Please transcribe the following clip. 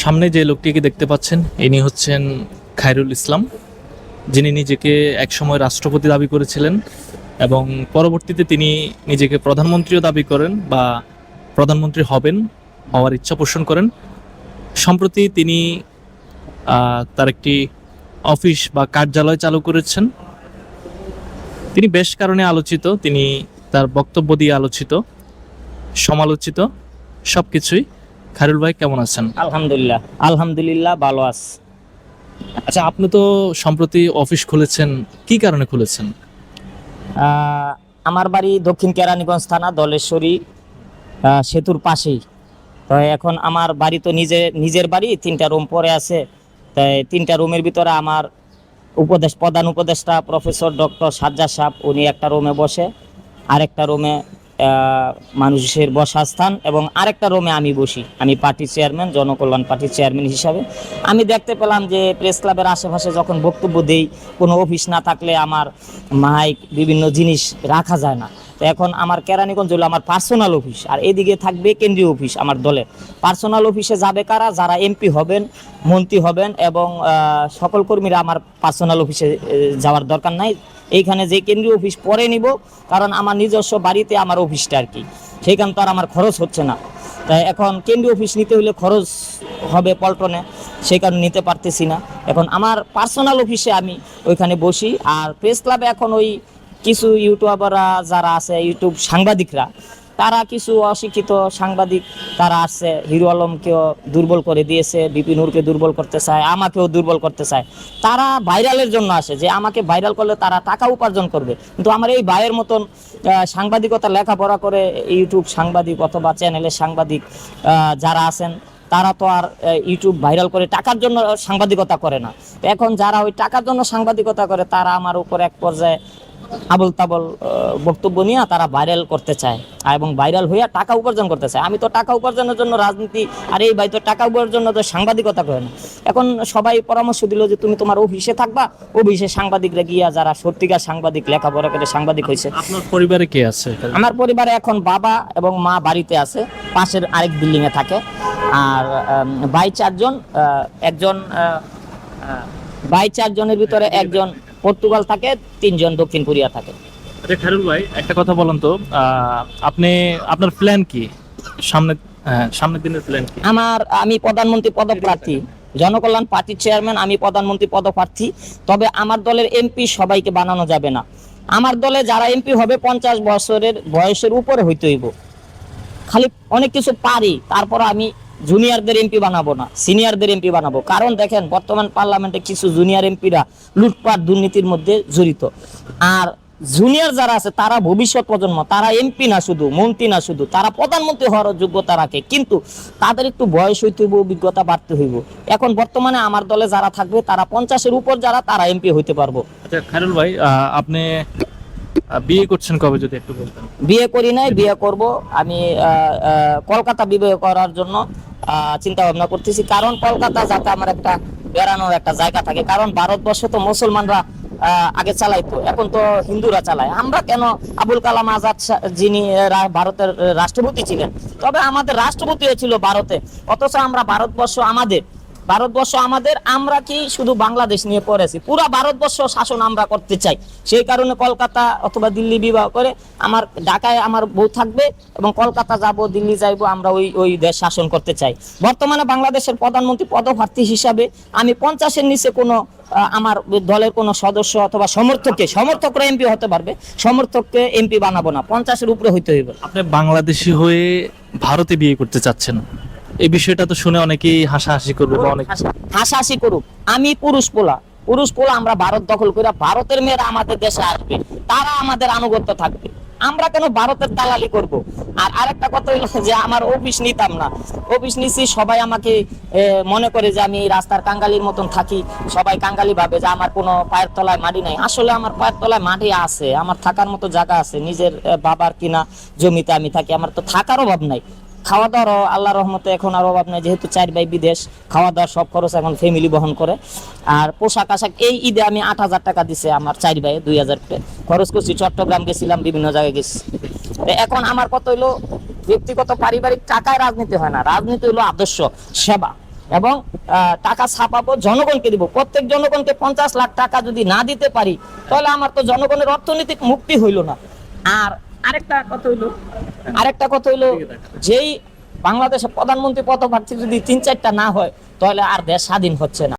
সামনে যে লোকটিকে দেখতে পাচ্ছেন, ইনি হচ্ছেন খায়রুল ইসলাম। যিনি নিজেকে একসময় রাষ্ট্রপতি দাবি করেছিলেন এবং পরবর্তীতে তিনি নিজেকে প্রধানমন্ত্রীও দাবি করেন বা প্রধানমন্ত্রী হবেন, হওয়ার ইচ্ছা পোষণ করেন। সম্প্রতি তিনি তার একটি অফিস বা কার্যালয় চালু করেছেন। তিনি বেশ কারণে আলোচিত, তিনি তার বক্তব্য দিয়ে আলোচিত, সমালোচিত সব কিছুই খায়রুল ভাই কেমন আছেন? আলহামদুলিল্লাহ। আলহামদুলিল্লাহ ভালো আছি। আচ্ছা আপনি তো সম্প্রতি অফিস খুলেছেন কি কারণে খুলেছেন? আমার বাড়ি দক্ষিণ কেরানীগঞ্জ থানা দলেশ্বরী সেতুর পাশেই। তো এখন আমার বাড়ি তো নিজে নিজের বাড়ি তিনটা রুম পরে আছে। তাই তিনটা রুমের ভিতরে আমার উপদেশ প্রধান উপদেষ্টা প্রফেসর ডক্টর সাজ্জা সাহেব উনি একটা রুমে বসে আরেকটা রুমে মানুষের বসা স্থান এবং আরেকটা রুমে আমি বসি। আমি পার্টি চেয়ারম্যান, জনকল্যাণ পার্টির চেয়ারম্যান হিসাবে। আমি দেখতে পেলাম যে প্রেস ক্লাবের আশেপাশে যখন বক্তব্য দেই, কোনো অফিস না থাকলে আমার মাইক, বিভিন্ন জিনিস রাখা যায় না। তো এখন আমার কেরানীগঞ্জ হলো আমার পার্সোনাল অফিস, আর এদিকে থাকবে কেন্দ্রীয় অফিস আমার দলের। পার্সোনাল অফিসে যাবে কারা? যারা এমপি হবেন, মন্ত্রী হবেন এবং সকল কর্মীরা আমার পার্সোনাল অফিসে যাওয়ার দরকার নাই। এইখানে যে কেন্দ্রীয় অফিস পরে নিব, কারণ আমার নিজস্ব বাড়িতে আমার অফিসটা আর কি। সেইখান তো আর আমার খরচ হচ্ছে না। তাই এখন কেন্দ্রীয় অফিস নিতে হলে খরচ হবে পল্টনে, সেই কারণে নিতে পারতেছি না। এখন আমার পার্সোনাল অফিসে আমি ওইখানে বসি, আর প্রেস ক্লাবে এখন ওই কিছু ইউটিউবাররা যারা আছে, ইউটিউব সাংবাদিকরা তারা কিছু অশিক্ষিত সাংবাদিক, তারা আসছে, হিরো আলমকেও দুর্বল করে দিয়েছে, বিপিন নুরকে দুর্বল করতে চায়, আমাকেও দুর্বল করতে চায়। তারা ভাইরালের জন্য আসে, যে আমাকে ভাইরাল করলে তারা টাকা উপার্জন করবে। কিন্তু আমার এই ভাইয়ের মতন সাংবাদিকতা, লেখাপড়া করে ইউটিউব সাংবাদিক অথবা চ্যানেলের সাংবাদিক যারা আছেন, তারা তো আর ইউটিউব ভাইরাল করে টাকার জন্য সাংবাদিকতা করে না। এখন যারা ওই টাকার জন্য সাংবাদিকতা করে, তারা আমার উপর এক পর্যায়ে আবল তাবল বক্তব্য নিয়ে তারা ভাইরাল করতে চায়। এবং ভাইরাল হইয়া টাকা উপার্জন করতে চায়। আমি তো টাকা উপার্জনের জন্য রাজনীতি আর এই ভাই তো টাকা উপার্জনের জন্য তো সাংবাদিকতা করে না। এখন সবাই পরামর্শ দিল যে তুমি তোমার অফিসে থাকবা অফিসে সাংবাদিকরা গিয়া যারা সত্যিকার সাংবাদিক লেখাপড়া করে সাংবাদিক হয়েছে আপনার পরিবারে কে আছে? আমার পরিবারে এখন বাবা এবং মা বাড়িতে আছে পাশের আরেক বিল্ডিং এ থাকে। আর ভাই চারজন একজন ভাই চারজনের ভিতরে একজন পর্তুগাল থাকে তিনজন দক্ষিণ কোরিয়া থাকে। আচ্ছা খায়রুল ভাই একটা কথা বলেন তো আপনি আপনার প্ল্যান কি? সামনে হ্যাঁ, সামনের দিনের প্ল্যান কি? আমার আমি প্রধানমন্ত্রী পদপ্রার্থী জনকল্যাণ পার্টির চেয়ারম্যান আমি প্রধানমন্ত্রী পদপ্রার্থী তবে আমার দলের এমপি সবাইকে বানানো যাবে না। আমার দলে যারা এমপি হবে পঞ্চাশ বছরের বয়সের উপরে হইতে হইব। খালি অনেক কিছু পারি তারপর আমি জুনিয়রদের এমপি বানাবো না সিনিয়রদের এমপি বানাবো। কারণ দেখেন, বর্তমান পার্লামেন্টে কিছু জুনিয়র এমপিরা লুটপাট, দুর্নীতির মধ্যে জড়িত। আর জুনিয়র যারা আছে, তারা ভবিষ্যৎ প্রজন্ম, তারা এমপি না শুধু, মন্ত্রী না শুধু, তারা প্রধানমন্ত্রী হওয়ার যোগ্যতা রাখে। কিন্তু তাদের একটু বয়স হইতে হইব, অভিজ্ঞতা বাড়তে হইব। এখন বর্তমানে আমার দলে যারা থাকবে, তারা পঞ্চাশের উপর যারা, তারা এমপি হইতে পারব। আচ্ছা খায়রুল ভাই আপনি বিয়ে করছেন কবে যদি একটু বলতেন? বিয়ে করি নাই, বিয়ে করব। আমি কলকাতা বিয়ে করার জন্য চিন্তা ভাবনা করতেছি। কারণ কলকাতা যাতে আমার একটা বেড়ানোর একটা জায়গা থাকে, কারণ ভারতবর্ষ তো মুসলমানরা আগে চালাইতো, এখন তো হিন্দুরা চালায়। আমরা কেন আবুল কালাম আজাদ যিনি ভারতের রাষ্ট্রপতি ছিলেন, তবে আমাদের রাষ্ট্রপতি হয়েছিল ভারতে। অথচ আমরা ভারতবর্ষ আমাদের। ভারতবর্ষ আমাদের, আমরা কি শুধু বাংলাদেশ নিয়ে পড়েছি? পুরা ভারতবর্ষ শাসন আমরা করতে চাই। সেই কারণে কলকাতা অথবা দিল্লি বিবাহ করে আমার ঢাকায় আমার বউ থাকবে এবং কলকাতা যাব, দিল্লি যাইব, আমরা ওই ওই দেশ শাসন করতে চাই। বর্তমানে বাংলাদেশের প্রধানমন্ত্রী, পদপ্রার্থী হিসাবে আমি পঞ্চাশের নিচে কোনো আমার দলের কোনো সদস্য অথবা সমর্থককে, সমর্থকরা এমপি হতে পারবে, সমর্থককে এমপি বানাবো না। পঞ্চাশের উপরে হইতে হইবে আপনি বাংলাদেশি হয়ে ভারতে বিয়ে করতে চাচ্ছেন? এই বিষয়টা তো শুনে অনেকেই হাসাহাসি করবে বা অনেক হাসাহাসি করুক। আমি পুরুষ পোলা। পুরুষ পোলা আমরা ভারত দখল করে ভারতের মেয়েরা আমাদের দেশে আসবে। তারা আমাদের আনুগত্য থাকবে। আমরা কেন ভারতের দালালি করব? আর আরেকটা কথা হইল যে আমার অফিস নিতাম না। অফিস নিছি, সবাই আমাকে মনে করে যে আমি রাস্তার কাঙ্গালির মতন থাকি। সবাই কাঙ্গালি ভাবে যে আমার কোনো পায়ের তলায় মাটি নাই। আসলে আমার পায়ের তলায় মাটি আছে। আমার থাকার মতো জায়গা আছে। নিজের বাবার কিনা জমিতে আমি থাকি। আমার তো থাকার অভাব নাই। খাওয়া দাওয়ার আল্লাহ রহমতে এখন আর অভাব নাই, যেহেতু চার ভাই বিদেশ খাওয়া দাওয়ার সব খরচ এখন ফ্যামিলি বহন করে। আর পোশাক আশাক, এই ঈদে আমি আট হাজার টাকা দিছে আমার চার ভাই, দুই হাজার খরচ করছি চট্টগ্রাম গেছিলাম, বিভিন্ন জায়গায় গেছি। এখন আমার কত হইল, ব্যক্তিগত পারিবারিক টাকায় রাজনীতি হয় না। রাজনীতি হলো আদর্শ, সেবা। এবং টাকা ছাপাবো, জনগণকে দিব। প্রত্যেক জনগণকে পঞ্চাশ লাখ টাকা যদি না দিতে পারি, তাহলে আমার তো জনগণের অর্থনৈতিক মুক্তি হইল না। আর আরেকটা কথা হইল। আরেকটা কথা হইল যেই বাংলাদেশের প্রধানমন্ত্রী পদপ্রার্থী যদি তিন চারটা না হয় তাহলে আর দেশ স্বাধীন হচ্ছে না।